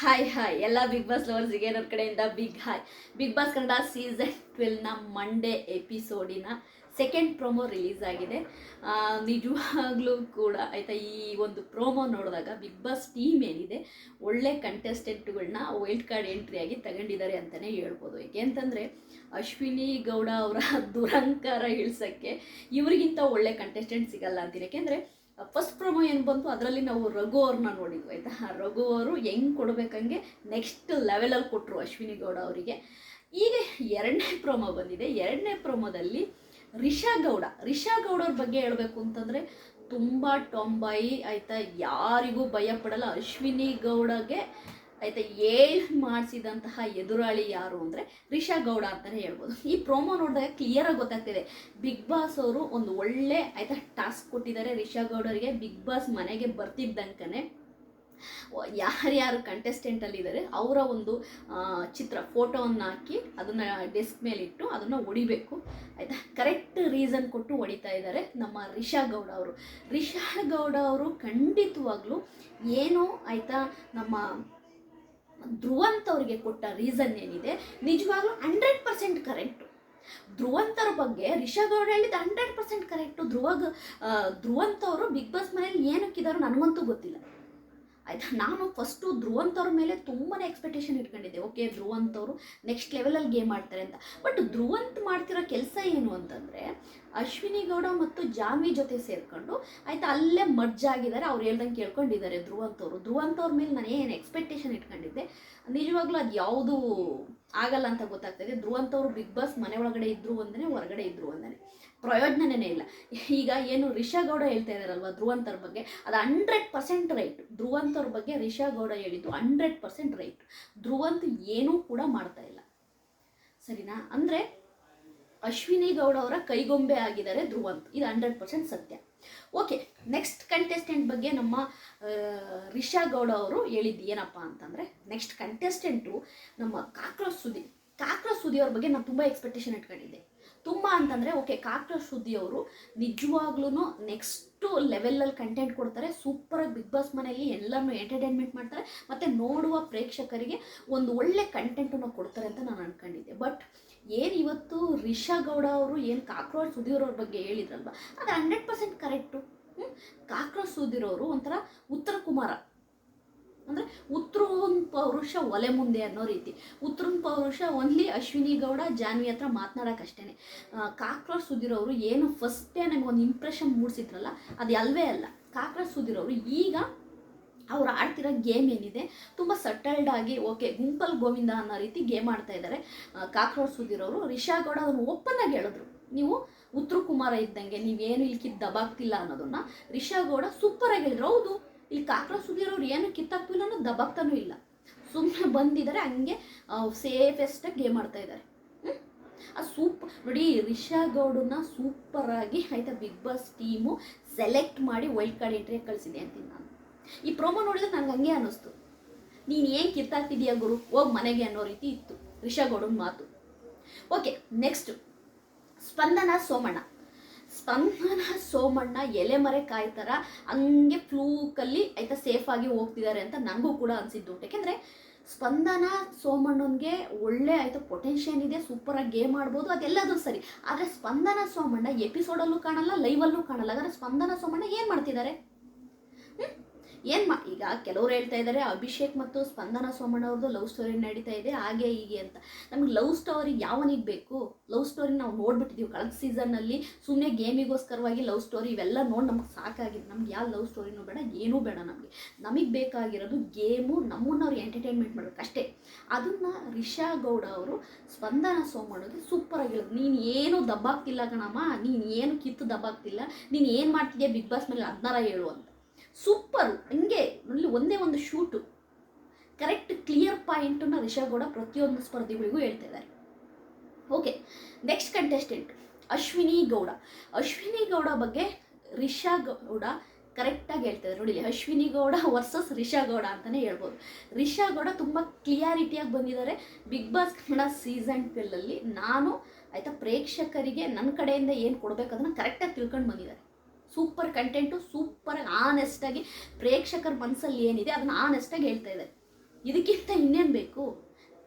Hi hi ಎಲ್ಲ big Boss ಲವರ್ಸ್ಗೆ ನನ್ನ ಕಡೆಯಿಂದ big hi Bigg Boss Kannada season ಟ್ವೆಲ್ನ Monday ಎಪಿಸೋಡಿನ ಸೆಕೆಂಡ್ ಪ್ರೋಮೋ ರಿಲೀಸ್ ಆಗಿದೆ. ನಿಜವಾಗ್ಲೂ ಕೂಡ ಆಯಿತಾ, ಈ ಒಂದು ಪ್ರೋಮೋ ನೋಡಿದಾಗ ಬಿಗ್ ಬಾಸ್ ಟೀಮ್ ಏನಿದೆ, ಒಳ್ಳೆ ಕಂಟೆಸ್ಟೆಂಟ್ಗಳನ್ನ ವೈಲ್ಡ್ ಕಾರ್ಡ್ ಎಂಟ್ರಿಯಾಗಿ ತಗೊಂಡಿದ್ದಾರೆ ಅಂತಲೇ ಹೇಳ್ಬೋದು. ಏಕೆಂತಂದರೆ ಅಶ್ವಿನಿ ಗೌಡ ಅವರ ದುರಂಕಾರ ಇಳ್ಸೋಕ್ಕೆ ಇವರಿಗಿಂತ ಒಳ್ಳೆ ಕಂಟೆಸ್ಟೆಂಟ್ ಸಿಗಲ್ಲ ಅಂತೀನಿ. ಯಾಕೆಂದರೆ ಫಸ್ಟ್ ಪ್ರೊಮೋ ಏನು ಬಂತು? ಅದರಲ್ಲಿ ನಾವು ರಘು ಅವ್ರನ್ನ ನೋಡಿದ್ವಿ, ಆಯಿತಾ? ರಘು ಅವರು ಹೆಂಗೆ ಕೊಡ್ಬೇಕಂಗೆ ನೆಕ್ಸ್ಟ್ ಲೆವೆಲಲ್ಲಿ ಕೊಟ್ಟರು ಅಶ್ವಿನಿ ಗೌಡ ಅವರಿಗೆ. ಈಗ ಎರಡನೇ ಪ್ರೊಮೋ ಬಂದಿದೆ. ಎರಡನೇ ಪ್ರೊಮೋದಲ್ಲಿ ರಿಷಾ ಗೌಡ. ರಿಷಾ ಗೌಡವ್ರ ಬಗ್ಗೆ ಹೇಳಬೇಕು ಅಂತಂದರೆ ತುಂಬ ಟೊಂಬಾಯಿ ಆಯಿತಾ? ಯಾರಿಗೂ ಭಯ ಪಡಲ್ಲ. ಅಶ್ವಿನಿ ಗೌಡಗೆ ಆಯಿತಾ ಏನು ಮಾಡಿಸಿದಂತಹ ಎದುರಾಳಿ ಯಾರು ಅಂದರೆ ರಿಷಾ ಗೌಡ ಅಂತಲೇ ಹೇಳ್ಬೋದು. ಈ ಪ್ರೋಮೋ ನೋಡಿದಾಗ ಕ್ಲಿಯರಾಗಿ ಗೊತ್ತಾಗ್ತಿದೆ. ಬಿಗ್ ಬಾಸ್ ಅವರು ಒಂದು ಒಳ್ಳೆ ಆಯಿತಾ ಟಾಸ್ಕ್ ಕೊಟ್ಟಿದ್ದಾರೆ ರಿಷಾ ಗೌಡರಿಗೆ. ಬಿಗ್ ಬಾಸ್ ಮನೆಗೆ ಬರ್ತಿದ್ದಂಕನೆ ಯಾರ್ಯಾರು ಕಂಟೆಸ್ಟೆಂಟಲ್ಲಿದ್ದಾರೆ ಅವರ ಒಂದು ಚಿತ್ರ, ಫೋಟೋವನ್ನು ಹಾಕಿ ಅದನ್ನು ಡೆಸ್ಕ್ ಮೇಲೆ ಇಟ್ಟು ಅದನ್ನು ಹೊಡಿಬೇಕು. ಆಯಿತಾ ಕರೆಕ್ಟ್ ರೀಸನ್ ಕೊಟ್ಟು ಹೊಡಿತಾ ಇದ್ದಾರೆ ನಮ್ಮ ರಿಷಾ ಗೌಡ ಅವರು. ರಿಷಾ ಗೌಡ ಅವರು ಖಂಡಿತವಾಗ್ಲೂ ಏನೋ ಆಯಿತಾ, ನಮ್ಮ ಧ್ರುವಂತ್ ಅವರಿಗೆ ಕೊಟ್ಟ ರೀಸನ್ ಏನಿದೆ? ನಿಜವಾಗ್ಲೂ ಹಂಡ್ರೆಡ್ ಪರ್ಸೆಂಟ್ ಕರೆಕ್ಟು ಧ್ರುವಂತರ ಬಗ್ಗೆ ರಿಷಾ ಗೌಡ ಹೇಳಿದ hundred percent correct Dhruva Dhruvanth ಅವರು ಬಿಗ್ ಬಾಸ್ ಮನೇಲಿ ಏನಕ್ಕಿದಾರೋ ನನಗಂತೂ ಗೊತ್ತಿಲ್ಲ. ಆಯ್ತಾ? ನಾನು ಫಸ್ಟು ಧ್ರುವಂತವ್ರ ಮೇಲೆ ತುಂಬಾ ಎಕ್ಸ್ಪೆಕ್ಟೇಷನ್ ಇಟ್ಕೊಂಡಿದ್ದೆ. ಓಕೆ ಧ್ರುವಂತವರು ನೆಕ್ಸ್ಟ್ ಲೆವೆಲಲ್ಲಿ ಗೇಮ್ ಆಡ್ತಾರೆ ಅಂತ. ಬಟ್ ಧ್ರುವಂತ್ ಮಾಡ್ತಿರೋ ಕೆಲಸ ಏನು ಅಂತಂದರೆ, ಅಶ್ವಿನಿ ಗೌಡ ಮತ್ತು ಜಾನ್ವಿ ಜೊತೆ ಸೇರಿಕೊಂಡು ಆಯ್ತಾ, ಅಲ್ಲೇ ಮರ್ಜ್ ಆಗಿದ್ದಾರೆ. ಅವ್ರು ಹೇಳ್ದಂಗೆ ಕೇಳ್ಕೊಂಡಿದ್ದಾರೆ ಧ್ರುವಂತವ್ರು. ಧ್ರುವಂತವ್ರ ಮೇಲೆ ನಾನು ಏನು ಎಕ್ಸ್ಪೆಕ್ಟೇಷನ್ ಇಟ್ಕೊಂಡಿದ್ದೆ? ನಿಜವಾಗ್ಲೂ ಅದು ಯಾವುದು ಆಗಲ್ಲ ಅಂತ ಗೊತ್ತಾಗ್ತದೆ. ಧ್ರುವಂತವ್ರು ಬಿಗ್ ಬಾಸ್ ಮನೆ ಒಳಗಡೆ ಇದ್ರು ಒಂದೇ ಹೊರಗಡೆ ಇದ್ರು ಒಂದೇ ಪ್ರಯೋಜನನೇ ಇಲ್ಲ. ಈಗ ಏನು ರಿಷಾ ಗೌಡ ಹೇಳ್ತಾ ಇದ್ದಾರಲ್ವ ಧ್ರುವಂತರ ಬಗ್ಗೆ? ಅದು ಹಂಡ್ರೆಡ್ ಪರ್ಸೆಂಟ್ ರೈಟ್ ಧ್ರುವಂತವ್ರ ಬಗ್ಗೆ ರಿಷಾ ಗೌಡ ಹೇಳಿದ್ದು ಹಂಡ್ರೆಡ್ ಪರ್ಸೆಂಟ್ ರೈಟ್ ಧ್ರುವಂತ್ ಏನೂ ಕೂಡ ಮಾಡ್ತಾ ಇಲ್ಲ. ಸರಿನಾ? ಅಂದರೆ ಅಶ್ವಿನಿ ಗೌಡ ಅವರ ಕೈಗೊಂಬೆ ಆಗಿದ್ದಾರೆ ಧ್ರುವಂತ್. ಇದು ಹಂಡ್ರೆಡ್ ಪರ್ಸೆಂಟ್ ಸತ್ಯ. ಓಕೆ ನೆಕ್ಸ್ಟ್ ಕಂಟೆಸ್ಟೆಂಟ್ ಬಗ್ಗೆ ನಮ್ಮ ರಿಷಾ ಗೌಡ ಅವರು ಹೇಳಿದ್ದು ಏನಪ್ಪ ಅಂತಂದರೆ ನೆಕ್ಸ್ಟ್ ಕಂಟೆಸ್ಟೆಂಟು ನಮ್ಮ ಕಾಕ್ರೋಚ್ ಸುದಿ ಕಾಕ್ರೋಚ್ ಸುದಿ ಅವ್ರ ಬಗ್ಗೆ ನಾನು ತುಂಬ ಎಕ್ಸ್ಪೆಕ್ಟೇಷನ್ ಇಟ್ಕೊಂಡಿದ್ದೆ. ತುಂಬ ಅಂತಂದರೆ ಓಕೆ ಕಾಕ್ರ ಅವರು ನಿಜವಾಗ್ಲೂ ನೆಕ್ಸ್ಟು ಲೆವೆಲಲ್ಲಿ ಕಂಟೆಂಟ್ ಕೊಡ್ತಾರೆ. ಸೂಪರಾಗಿ ಬಿಗ್ ಬಾಸ್ ಮನೆಯಲ್ಲಿ ಎಲ್ಲರೂ ಎಂಟರ್ಟೈನ್ಮೆಂಟ್ ಮಾಡ್ತಾರೆ. ಮತ್ತು ನೋಡುವ ಪ್ರೇಕ್ಷಕರಿಗೆ ಒಂದು ಒಳ್ಳೆ ಕಂಟೆಂಟನ್ನು ಕೊಡ್ತಾರೆ ಅಂತ ನಾನು ಅನ್ಕೊಂಡಿದ್ದೆ. ಬಟ್ ಏನು ಇವತ್ತು ರಿಷಾ ಗೌಡ ಅವರು, ಏನು ಕಾಕ್ರೋಚ್ ಸುದ್ದಿ ಅವ್ರ ಬಗ್ಗೆ ಹೇಳಿದ್ರಲ್ವ? ಅದು ಹಂಡ್ರೆಡ್ ಪರ್ಸೆಂಟ್ ಕರೆಕ್ಟು ಕಾಕ್ರೋಚ್ ಸುದೀರೋರು ಒಂಥರ ಉತ್ತರ ಕುಮಾರ ಅಂದರೆ ಉತ್ರೋನ್ ಪೌರುಷ ಒಲೆ ಮುಂದೆ ಅನ್ನೋ ರೀತಿ. ಉತ್ರೂನ್ ಪೌರುಷ ಓನ್ಲಿ ಅಶ್ವಿನಿ ಗೌಡ ಜಾನ್ವಿ ಹತ್ರ ಮಾತನಾಡೋಕ್ಕಷ್ಟೇ ಕಾಕ್ರೋಚ್ ಸುಧೀರ್ ಅವರು ಏನು ಫಸ್ಟೇ ಒಂದು ಇಂಪ್ರೆಷನ್ ಮೂಡಿಸಿದ್ರಲ್ಲ, ಅದು ಅಲ್ವೇ ಅಲ್ಲ. ಕಾಕ್ರೋಚ್ ಸುಧೀರ್ ಅವರು ಈಗ ಅವ್ರು ಆಡ್ತಿರೋ ಗೇಮ್ ಏನಿದೆ, ತುಂಬ ಆಗಿ ಓಕೆ ಗುಂಪಲ್ ಗೋವಿಂದ ಅನ್ನೋ ರೀತಿ ಗೇಮ್ ಆಡ್ತಾ ಇದ್ದಾರೆ ಕಾಕ್ರೋಚ್ ಸುಧೀರ್ ಅವರು ರಿಷಾ ಗೌಡ ಅದನ್ನು ಓಪನ್ ಆಗಿ ಹೇಳಿದ್ರು. ನೀವು ಉತ್ತರ ಕುಮಾರ ಇದ್ದಂಗೆ, ನೀವೇನು ಇಲ್ಲಿ ಕಿತ್ತು ದಬಾಗ್ತಿಲ್ಲ ಅನ್ನೋದನ್ನ ರಿಷಾ ಗೌಡ ಸೂಪರ್ ಆಗಿ ಹೇಳಿದ್ರು. ಹೌದು ಇಲ್ಲಿ ಕಾಕ್ರೋಚ್ ಸುಧೀರ್ ಅವ್ರು ಏನು ಕಿತ್ತಾಕ್ತಿಲ್ಲ ಅನ್ನೋ ದಬಕ್ತನೂ ಇಲ್ಲ. ಸುಮ್ಮನೆ ಬಂದಿದ್ದಾರೆ ಹಂಗೆ ಸೇಫೆಸ್ಟಾಗಿ ಗೇಮ್ ಆಡ್ತಾ ಇದ್ದಾರೆ ಆ ಸೂಪ್, ನೋಡಿ, ರಿಷಾ ಗೌಡನ್ನ ಸೂಪರಾಗಿ ಆಯ್ತಾ ಬಿಗ್ ಬಾಸ್ ಟೀಮು ಸೆಲೆಕ್ಟ್ ಮಾಡಿ ವೈಲ್ಡ್ ಕಾರ್ಡ್ ಎಂಟ್ರಿ ಕಳಿಸಿದೆ ಅಂತೀನಿ ನಾನು. ಈ ಪ್ರೋಮೋ ನೋಡಿದ್ರೆ ನಂಗೆ ಹಂಗೆ ಅನ್ನಿಸ್ತು. ನೀನು ಏನು ಕಿತ್ತಾಗ್ತಿದೀಯ ಗುರು? ಹೋಗಿ ಮನೆಗೆ ಅನ್ನೋ ರೀತಿ ಇತ್ತು ರಿಷಾ ಗೌಡನ ಮಾತು. Okay next Spandana Somanna. ಸ್ಪಂದನ ಸೋಮಣ್ಣ ಎಲೆ ಮರೆ ಕಾಯ್ತಾರ, ಹಂಗೆ ಫ್ಲೂಕಲ್ಲಿ ಆಯ್ತಾ ಸೇಫಾಗಿ ಹೋಗ್ತಿದ್ದಾರೆ ಅಂತ ನನಗೂ ಕೂಡ ಅನಿಸಿದ್ದು ಯಾಕೆಂದರೆ ಸ್ಪಂದನ ಸೋಮಣ್ಣನಿಗೆ ಒಳ್ಳೆ ಆಯ್ತು ಪೊಟೆನ್ಷಿಯಲ್ ಇದೆ ಸೂಪರಾಗಿ ಗೇಮ್ ಆಡ್ಬೋದು, ಅದೆಲ್ಲದೂ ಸರಿ. ಆದರೆ ಸ್ಪಂದನ ಸೋಮಣ್ಣ ಎಪಿಸೋಡಲ್ಲೂ ಕಾಣಲ್ಲ ಲೈವಲ್ಲೂ ಕಾಣಲ್ಲ. ಹಾಗಾದ್ರೆ ಸ್ಪಂದನ ಸೋಮಣ್ಣ ಏನು ಮಾಡ್ತಿದ್ದಾರೆ ಏನು ಮಾ ಈಗ ಕೆಲವರು ಹೇಳ್ತಾ ಇದ್ದಾರೆ ಅಭಿಷೇಕ್ ಮತ್ತು ಸ್ಪಂದನ ಸೋಮಣ್ಣ ಅವ್ರದ್ದು ಲವ್ ಸ್ಟೋರಿ ನಡೀತಾ ಇದೆ, ಹಾಗೆ ಹೀಗೆ ಅಂತ. ನಮ್ಗೆ ಲವ್ ಸ್ಟೋರಿ ಯಾವನಿಗೆ ಬೇಕು? ಲವ್ ಸ್ಟೋರಿ ನಾವು ನೋಡ್ಬಿಟ್ಟಿದ್ದೀವಿ ಕಳೆದ ಸೀಸನ್ನಲ್ಲಿ ಸುಮ್ಮನೆ ಗೇಮಿಗೋಸ್ಕರವಾಗಿ ಲವ್ ಸ್ಟೋರಿ ಇವೆಲ್ಲ ನೋಡಿ ನಮ್ಗೆ ಸಾಕಾಗಿದೆ ನಮ್ಗೆ ಯಾವ ಲವ್ ಸ್ಟೋರಿನೂ ಬೇಡ, ಏನೂ ಬೇಡ ನಮಗೆ. ನಮಗೆ ಬೇಕಾಗಿರೋದು ಗೇಮು ನಮ್ಮನ್ನು ಅವ್ರು ಎಂಟರ್ಟೈನ್ಮೆಂಟ್ ಮಾಡಬೇಕು ಅಷ್ಟೇ. ಅದನ್ನು ರಿಷಾ ಗೌಡ ಅವರು, ಸ್ಪಂದನ ಸೋಮಣ್ಣಗೆ ಸೂಪರ್ ಆಗಿರೋದು. ನೀನು ಏನು ದಬ್ಬಾಗ್ತಿಲ್ಲ ಕಣಮ್ಮ, ನೀನು ಏನು ಕಿತ್ತು ದಬ್ಬಾಗ್ತಿಲ್ಲ ನೀನು ಏನು ಮಾಡ್ತಿದ್ಯಾ ಬಿಗ್ ಬಾಸ್ ಮೇಲೆ ಹದಿನಾರ ಹೇಳು ಅಂತ. ಸೂಪರು ಹಿಂಗೆ ಒಂದೇ ಒಂದು ಶೂಟು ಕರೆಕ್ಟ್ ಕ್ಲಿಯರ್ ಪಾಯಿಂಟನ್ನು ರಿಷಾ ಗೌಡ ಪ್ರತಿಯೊಂದು ಸ್ಪರ್ಧಿಗಳಿಗೂ ಹೇಳ್ತಾ ಇದ್ದಾರೆ. Okay next contestant Ashwini Gowda. Ashwini Gowda ಬಗ್ಗೆ ರಿಷಾ ಗೌಡ ಕರೆಕ್ಟಾಗಿ ಹೇಳ್ತಿದ್ದಾರೆ ನೋಡಿ ಅಶ್ವಿನಿ ಗೌಡ ವರ್ಸಸ್ ರಿಷಾ ಗೌಡ ಅಂತಲೇ ಹೇಳ್ಬೋದು. ರಿಷಾ ಗೌಡ ತುಂಬ ಕ್ಲಿಯಾರಿಟಿಯಾಗಿ ಬಂದಿದ್ದಾರೆ. ಬಿಗ್ ಬಾಸ್ ಕನ್ನಡ ಸೀಸನ್ ಟ್ವೆಲ್ಲಲ್ಲಿ ನಾನು ಆಯಿತಾ ಪ್ರೇಕ್ಷಕರಿಗೆ ನನ್ನ ಕಡೆಯಿಂದ ಏನು ಕೊಡಬೇಕು ಅದನ್ನು ಕರೆಕ್ಟಾಗಿ ತಿಳ್ಕೊಂಡು ಬಂದಿದ್ದಾರೆ. ಸೂಪರ್ ಕಂಟೆಂಟು, ಸೂಪರ್ ಆನೆಸ್ಟಾಗಿ ಪ್ರೇಕ್ಷಕರ ಮನಸ್ಸಲ್ಲಿ ಏನಿದೆ ಅದನ್ನು ಆನೆಸ್ಟಾಗಿ ಹೇಳ್ತಾ ಇದೆ ಇದಕ್ಕಿಂತ ಇನ್ನೇನು ಬೇಕು?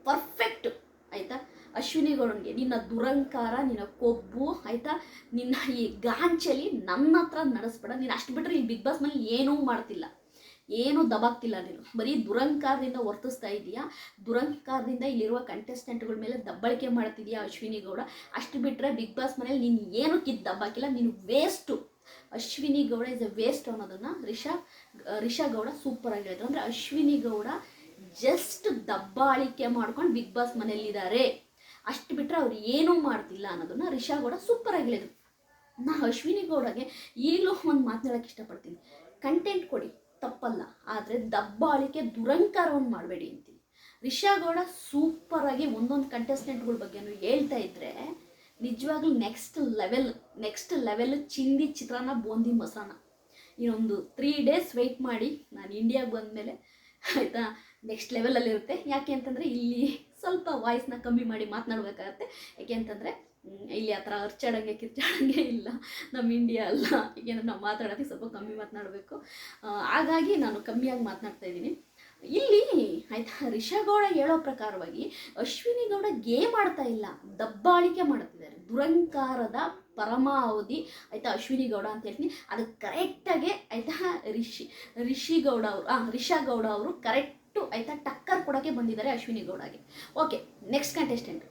ಪರ್ಫೆಕ್ಟ್ ಆಯಿತಾ? ಅಶ್ವಿನಿ ಗೌಡನಿಗೆ ನಿನ್ನ ದುರಂಕಾರ, ನಿನ್ನ ಕೊಬ್ಬು, ಆಯಿತಾ? ನಿನ್ನ ಈ ಗಾಂಚಲಿ ನನ್ನ ಹತ್ರ ನಡೆಸ್ಬೇಡ. ನೀನು ಅಷ್ಟು ಬಿಟ್ಟರೆ ಈ ಬಿಗ್ ಬಾಸ್ ಮನೇಲಿ ಏನೂ ಮಾಡ್ತಿಲ್ಲ. ಏನೂ ದಬಾಕ್ತಿಲ್ಲ ನೀನು. ಬರೀ ದುರಂಕಾರದಿಂದ ವರ್ತಿಸ್ತಾ ಇದೆಯಾ? ದುರಂಕಾರದಿಂದ ಇಲ್ಲಿರುವ ಕಂಟೆಸ್ಟೆಂಟ್ಗಳ ಮೇಲೆ ದಬ್ಬಳಿಕೆ ಮಾಡ್ತಿದ್ಯಾ ಅಶ್ವಿನಿ ಗೌಡ ಅಷ್ಟು ಬಿಟ್ಟರೆ ಬಿಗ್ ಬಾಸ್ ಮನೇಲಿ ನೀನು ಏನು ಕಿತ್ತು ದಬ್ಬಾಕಿಲ್ಲ. ನೀನು waste Ashwini Gowda is a waste ಅನ್ನೋದನ್ನು ರಿಷಾ ರಿಷಾ ಗೌಡ ಸೂಪರ್ ಆಗಿ ಹೇಳಿದ್ರು. ಅಂದರೆ ಅಶ್ವಿನಿ ಗೌಡ ಜಸ್ಟ್ ದಬ್ಬಾಳಿಕೆ ಮಾಡ್ಕೊಂಡು ಬಿಗ್ ಬಾಸ್ ಮನೆಯಲ್ಲಿದ್ದಾರೆ ಅಷ್ಟು ಬಿಟ್ಟರೆ ಅವ್ರು ಏನೂ ಮಾಡ್ತಿಲ್ಲ ಅನ್ನೋದನ್ನ ರಿಷಾ ಗೌಡ ಸೂಪರ್ ಆಗಿ ಹೇಳಿದ್ರು. ನಾ ಅಶ್ವಿನಿ ಗೌಡಗೆ ಈಗಲೂ ಒಂದು ಮಾತನಾಡೋಕ್ಕೆ ಇಷ್ಟಪಡ್ತೀನಿ. ಕಂಟೆಂಟ್ ಕೊಡಿ, ತಪ್ಪಲ್ಲ, ಆದರೆ ದಬ್ಬಾಳಿಕೆ ದುರಂಕಾರವನ್ನು ಮಾಡಬೇಡಿ ಅಂತೀನಿ. ರಿಷಾ ಗೌಡ ಸೂಪರಾಗಿ ಒಂದೊಂದು ಕಂಟೆಸ್ಟೆಂಟ್ಗಳ ಬಗ್ಗೆನೂ ಹೇಳ್ತಾ ಇದ್ದರೆ ನಿಜವಾಗ್ಲೂ ನೆಕ್ಸ್ಟ್ ಲೆವೆಲ್ ನೆಕ್ಸ್ಟ್ ಲೆವೆಲ್ ಚಿಂದಿ ಚಿತ್ರಾನ್ನ, ಬೂಂದಿ ಮಸಾನ. ಇನ್ನೊಂದು ತ್ರೀ ಡೇಸ್ ವೆಯ್ಟ್ ಮಾಡಿ ನಾನು ಇಂಡಿಯಾಗೆ ಬಂದಮೇಲೆ, ಆಯಿತಾ ನೆಕ್ಸ್ಟ್ ಲೆವೆಲಲ್ಲಿರುತ್ತೆ ಯಾಕೆ ಅಂತಂದರೆ ಇಲ್ಲಿ ಸ್ವಲ್ಪ ವಾಯ್ಸ್ನ ಕಮ್ಮಿ ಮಾಡಿ ಮಾತನಾಡಬೇಕಾಗತ್ತೆ. ಯಾಕೆ ಅಂತಂದರೆ ಇಲ್ಲಿ ಆ ಥರ ಅರ್ಚಾಡಂಗೆ ಕಿರ್ಚಾಡಂಗೆ ಇಲ್ಲ. ನಮ್ಮ ಇಂಡಿಯಾ ಅಲ್ಲ. ಏಕೆಂದರೆ ನಾವು ಮಾತಾಡೋಕ್ಕೆ ಸ್ವಲ್ಪ ಕಮ್ಮಿ ಮಾತನಾಡಬೇಕು. ಹಾಗಾಗಿ ನಾನು ಕಮ್ಮಿಯಾಗಿ ಮಾತನಾಡ್ತಾ ಇದ್ದೀನಿ. ಇಲ್ಲಿ ಆಯ್ತಾ? ರಿಷಗೌಡ ಹೇಳೋ ಪ್ರಕಾರವಾಗಿ ಅಶ್ವಿನಿ ಗೌಡ ಗೇಮ್ ಆಡ್ತಾ ಇಲ್ಲ. ದಬ್ಬಾಳಿಕೆ ಮಾಡ್ತಿದ್ದಾರೆ. ದುರಂಕಾರದ ಪರಮಾವಧಿ ಆಯ್ತಾ ಅಶ್ವಿನಿ ಗೌಡ ಅಂತ ಹೇಳ್ತೀನಿ. ಅದು ಕರೆಕ್ಟಾಗಿ ಆಯ್ತಾ ರಿಷಿ ಗೌಡ ಅವರು, ಆ, ರಿಷಾ ಗೌಡ ಅವರು ಕರೆಕ್ಟು ಆಯ್ತಾ ಟಕ್ಕರ್ ಕೊಡೋಕ್ಕೆ ಬಂದಿದ್ದಾರೆ Ashwini ಗೌಡಗೆ. Okay next contestant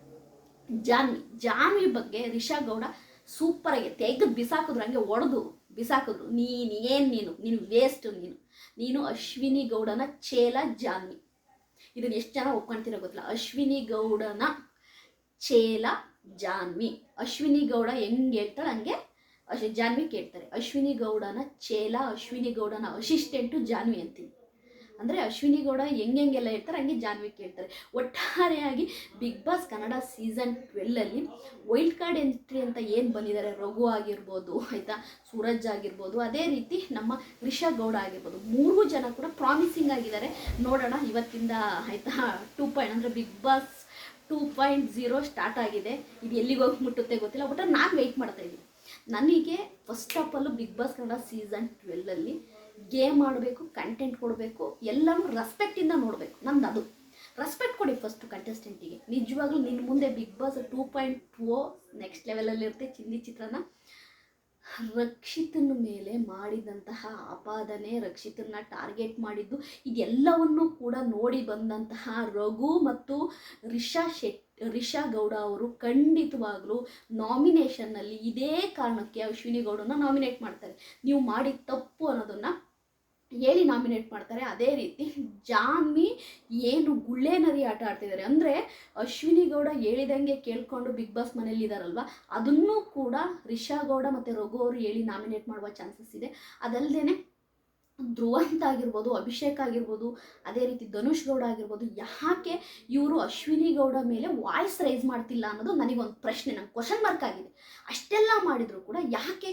Janvi. Janvi ಬಗ್ಗೆ ರಿಷಾ ಗೌಡ ಸೂಪರಾಗಿ ತೆಗೆದು ಬಿಸಾಕಿದ್ರು? ಹಂಗೆ ಒಡೆದು ಬಿಸಾಕಿದ್ರು. ನೀನು ಏನು ನೀನು? ನೀನು ವೇಸ್ಟ್ ನೀನು. ನೀನು ಅಶ್ವಿನಿ ಗೌಡನ ಚೇಲ ಜಾನ್ವಿ. ಇದನ್ನ ಎಷ್ಟು ಜನ ಒಪ್ಕೊಂತೀರೋ ಗೊತ್ತಿಲ್ಲ. ಅಶ್ವಿನಿ ಗೌಡನ ಚೇಲ ಜಾನ್ವಿ. ಅಶ್ವಿನಿ ಗೌಡ ಹೆಂಗೆ ಹೇಳ್ತಾಳೆ? ಹಂಗೆ ಅಶ್ ಜಾನ್ವಿ ಕೇಳ್ತಾರೆ. ಅಶ್ವಿನಿ ಗೌಡನ ಚೇಲ ಅಶ್ವಿನಿ ಗೌಡನ ಅಸಿಸ್ಟೆಂಟು ಜಾನ್ವಿ ಅಂತೀನಿ. ಅಂದರೆ ಅಶ್ವಿನಿ ಗೌಡ ಹೆಂಗೆಲ್ಲ ಹೇಳ್ತಾರೆ, ಹಂಗೆ ಜಾನ್ವಿ ಕೇಳ್ತಾರೆ. ಒಟ್ಟಾರೆಯಾಗಿ ಬಿಗ್ ಬಾಸ್ ಕನ್ನಡ ಸೀಸನ್ ಟ್ವೆಲ್ಲಲ್ಲಿ ವೈಲ್ಡ್ ಕಾರ್ಡ್ ಎಂಟ್ರಿ ಅಂತ ಏನು ಬಂದಿದ್ದಾರೆ? ರಘು ಆಗಿರ್ಬೋದು, ಆಯಿತಾ? ಸೂರಜ್ ಆಗಿರ್ಬೋದು, ಅದೇ ರೀತಿ ನಮ್ಮ ರಿಷಾ ಗೌಡ ಆಗಿರ್ಬೋದು. ಮೂರು ಜನ ಕೂಡ ಪ್ರಾಮಿಸಿಂಗ್ ಆಗಿದ್ದಾರೆ. ನೋಡೋಣ ಇವತ್ತಿಂದ, ಆಯಿತಾ? ಟೂ ಪಾಯಿಂಟ್ ಅಂದರೆ Bigg Boss two point zero start ಆಗಿದೆ. ಇದು ಎಲ್ಲಿಗೆ ಹೋಗಿ ಮುಟ್ಟುತ್ತೆ ಗೊತ್ತಿಲ್ಲ, ಒಟ್ಟು ನಾನು ವೆಯ್ಟ್ ಮಾಡ್ತಾ ಇದ್ದೀನಿ. ನನಗೆ first of all Bigg Boss Kannada season ಟ್ವೆಲ್ಲಲ್ಲಿ game ಆಡಬೇಕು ಕಂಟೆಂಟ್ ಕೊಡಬೇಕು, ಎಲ್ಲನೂ ರೆಸ್ಪೆಕ್ಟಿಂದ ನೋಡಬೇಕು. ನಂದು ಅದು ರೆಸ್ಪೆಕ್ಟ್ ಕೊಡಿ ಫಸ್ಟು ಕಂಟೆಸ್ಟೆಂಟಿಗೆ ನಿಜವಾಗ್ಲೂ ನಿನ್ನ ಮುಂದೆ Bigg Boss two point to next ಲೆವೆಲಲ್ಲಿ ಇರುತ್ತೆ ಚಿಂದಿ ಚಿತ್ರನ. ರಕ್ಷಿತನ ಮೇಲೆ ಮಾಡಿದಂತಹ ಆಪಾದನೆ ರಕ್ಷಿತನ ಟಾರ್ಗೆಟ್ ಮಾಡಿದ್ದು, ಇದೆಲ್ಲವನ್ನು ಕೂಡ ನೋಡಿ ಬಂದಂತಹ ರಘು ಮತ್ತು ರಿಷಾ ಶೆಟ್, ರಿಷಾ ಗೌಡ ಅವರು ಖಂಡಿತವಾಗ್ಲೂ ನಾಮಿನೇಷನ್ನಲ್ಲಿ ಇದೇ ಕಾರಣಕ್ಕೆ ಅಶ್ವಿನಿ ಗೌಡನ ನಾಮಿನೇಟ್ ಮಾಡ್ತಾರೆ. ನೀವು ಮಾಡಿದ ತಪ್ಪು ಅನ್ನೋದನ್ನು ಹೇಳಿ ನಾಮಿನೇಟ್ ಮಾಡ್ತಾರೆ. ಅದೇ ರೀತಿ ಜಾನ್ವಿ ಏನು ಗುಳ್ಳೆ ನದಿ ಆಟ ಆಡ್ತಿದ್ದಾರೆ. ಅಂದರೆ ಅಶ್ವಿನಿ ಗೌಡ ಹೇಳಿದಂಗೆ ಕೇಳಿಕೊಂಡು ಬಿಗ್ ಬಾಸ್ ಮನೇಲಿ ಇದ್ದಾರಲ್ವ ಅದನ್ನೂ ಕೂಡ ರಿಷಾ ಗೌಡ ಮತ್ತು ರಘು ಅವರು ಹೇಳಿ ನಾಮಿನೇಟ್ ಮಾಡುವ ಚಾನ್ಸಸ್ ಇದೆ. ಅದಲ್ಲದೆ ಧ್ರುವಂತ್ ಆಗಿರ್ಬೋದು, ಅಭಿಷೇಕ್ ಆಗಿರ್ಬೋದು, ಅದೇ ರೀತಿ ಧನುಷ್ ಗೌಡ ಆಗಿರ್ಬೋದು, ಯಾಕೆ ಇವರು ಅಶ್ವಿನಿ ಗೌಡ ಮೇಲೆ ವಾಯ್ಸ್ ರೈಸ್ ಮಾಡ್ತಿಲ್ಲ ಅನ್ನೋದು ನನಗೊಂದು ಪ್ರಶ್ನೆ, ನಂಗೆ ಕ್ವಶನ್ ಮಾರ್ಕ್ ಆಗಿದೆ. ಅಷ್ಟೆಲ್ಲ ಮಾಡಿದರೂ ಕೂಡ ಯಾಕೆ?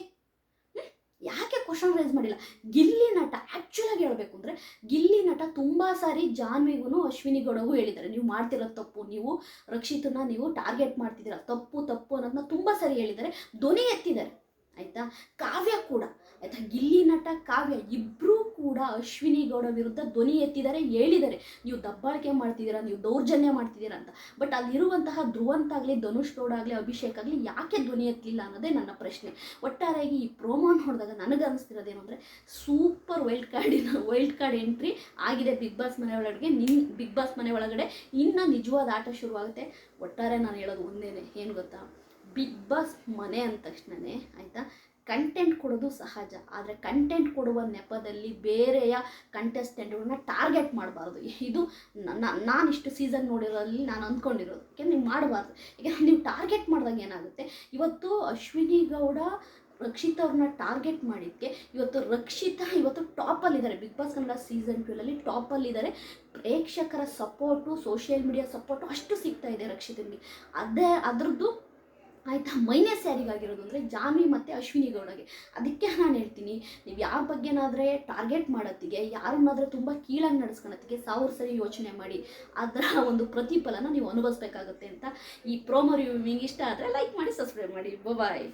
ಯಾಕೆ ಕ್ವಶನ್ ರೈಸ್ ಮಾಡಿಲ್ಲ? ಗಿಲ್ಲಿ ನಟ ಆ್ಯಕ್ಚುಲಾಗಿ ಹೇಳಬೇಕು ಅಂದರೆ ಗಿಲ್ಲಿ ನಟ ತುಂಬ ಸಾರಿ ಜಾನ್ವಿಗೂ ಅಶ್ವಿನಿ ಗೌಡಗೂ ಹೇಳಿದ್ದಾರೆ. ನೀವು ಮಾಡ್ತಿರೋದು ತಪ್ಪು, ನೀವು ರಕ್ಷಿತನ ನೀವು ಟಾರ್ಗೆಟ್ ಮಾಡ್ತಿದ್ದೀರ, ತಪ್ಪು ತಪ್ಪು ಅನ್ನೋದನ್ನ ತುಂಬ ಸಾರಿ ಹೇಳಿದ್ದಾರೆ. ಧ್ವನಿ ಎತ್ತಿದ್ದಾರೆ. ಆಯಿತಾ? ಕಾವ್ಯ ಕೂಡ. ಆಯಿತಾ? ಗಿಲ್ಲಿ ನಟ, ಕಾವ್ಯ ಇಬ್ಬರೂ ಕೂಡ ಅಶ್ವಿನಿ ಗೌಡ ವಿರುದ್ಧ ಧ್ವನಿ ಎತ್ತಿದ್ದಾರೆ, ಹೇಳಿದ್ದಾರೆ. ನೀವು ದಬ್ಬಾಳಿಕೆ ಮಾಡ್ತಿದ್ದೀರಾ, ನೀವು ದೌರ್ಜನ್ಯ ಮಾಡ್ತಿದ್ದೀರಾ ಅಂತ. ಬಟ್ ಅಲ್ಲಿರುವಂತಹ ಧ್ರುವಂತ ಆಗಲಿ ಧನುಷ್ ಗೌಡ ಆಗಲಿ, ಅಭಿಷೇಕ್ ಆಗಲಿ ಯಾಕೆ ಧ್ವನಿ ಎತ್ತಲಿಲ್ಲ ಅನ್ನೋದೇ ನನ್ನ ಪ್ರಶ್ನೆ. ಒಟ್ಟಾರೆಯಾಗಿ ಈ ಪ್ರೋಮೋ ನೋಡಿದಾಗ ನನಗೆ ಅನಿಸ್ತಿರೋದೇನು ಅಂದರೆ ಸೂಪರ್ ವೈಲ್ಡ್ ಕಾರ್ಡಿನ ವೈಲ್ಡ್ ಕಾರ್ಡ್ ಎಂಟ್ರಿ ಆಗಿದೆ ಬಿಗ್ ಬಾಸ್ ಮನೆ ಒಳಗಡೆ. ನಿನ್ನ ಬಿಗ್ ಬಾಸ್ ಮನೆ ಒಳಗಡೆ ಇನ್ನು ನಿಜವಾದ ಆಟ ಶುರುವಾಗುತ್ತೆ. ಒಟ್ಟಾರೆ ನಾನು ಹೇಳೋದು ಒಂದೇನೆ, ಏನು ಗೊತ್ತಾ? ಬಿಗ್ ಬಾಸ್ ಮನೆ ಅಂದ ತಕ್ಷಣವೇ ಆಯಿತಾ? ಕಂಟೆಂಟ್ ಕೊಡೋದು ಸಹಜ. ಆದರೆ ಕಂಟೆಂಟ್ ಕೊಡುವ ನೆಪದಲ್ಲಿ ಬೇರೆಯ ಕಂಟೆಸ್ಟೆಂಟ್ಗಳನ್ನ ಟಾರ್ಗೆಟ್ ಮಾಡಬಾರ್ದು. ಇದು ನನ್ನ, ನಾನಿಷ್ಟು ಸೀಸನ್ ನೋಡಿರೋದ್ರಲ್ಲಿ ನಾನು ಅಂದ್ಕೊಂಡಿರೋದು. ಯಾಕೆಂದ್ರೆ ನೀವು ಮಾಡಬಾರ್ದು. ಯಾಕೆಂದ್ರೆ ನೀವು ಟಾರ್ಗೆಟ್ ಮಾಡಿದಾಗ ಏನಾಗುತ್ತೆ? ಇವತ್ತು ಅಶ್ವಿನಿ ಗೌಡ ರಕ್ಷಿತವ್ರನ್ನ ಟಾರ್ಗೆಟ್ ಮಾಡಿದ್ದಕ್ಕೆ ಇವತ್ತು ರಕ್ಷಿತಾ ಇವತ್ತು ಟಾಪಲ್ಲಿದ್ದಾರೆ ಬಿಗ್ ಬಾಸ್ ಕನ್ನಡ ಸೀಸನ್ ಟೂಲಲ್ಲಿ ಟಾಪಲ್ಲಿದ್ದಾರೆ ಪ್ರೇಕ್ಷಕರ ಸಪೋರ್ಟು ಸೋಷಿಯಲ್ ಮೀಡಿಯಾ ಸಪೋರ್ಟು ಅಷ್ಟು ಸಿಗ್ತಾ ಇದೆ ರಕ್ಷಿತನಿಗೆ. ಅದೇ, ಅದ್ರದ್ದು ಆಯಿತಾ? ಮೈನೇ ಸ್ಯಾರಿಗಾಗಿರೋದು ಅಂದರೆ ಜಾನ್ವಿ ಮತ್ತು ಅಶ್ವಿನಿ ಗೌಡಗೆ ಅದಕ್ಕೆ ನಾನು ಹೇಳ್ತೀನಿ, ನೀವು ಯಾರ ಬಗ್ಗೆನಾದರೆ ಟಾರ್ಗೆಟ್ ಮಾಡೋತ್ತಿಗೆ, ಯಾರನ್ನಾದರೆ ತುಂಬ ಕೀಳಾಗಿ ನಡೆಸ್ಕೊಳತ್ತಿಗೆ ಸಾವಿರ ಸರಿ ಯೋಚನೆ ಮಾಡಿ, ಅದರ ಒಂದು ಪ್ರತಿಫಲನ ನೀವು ಅನುಭವಿಸ್ಬೇಕಾಗುತ್ತೆ ಅಂತ ಈ ಪ್ರೋಮೋ ರಿವ್ಯೂ ನಿಮ್ಗೆ ಇಷ್ಟ ಆದರೆ ಲೈಕ್ ಮಾಡಿ ಸಬ್ಸ್ಕ್ರೈಬ್ ಮಾಡಿ. ಬಾಯ್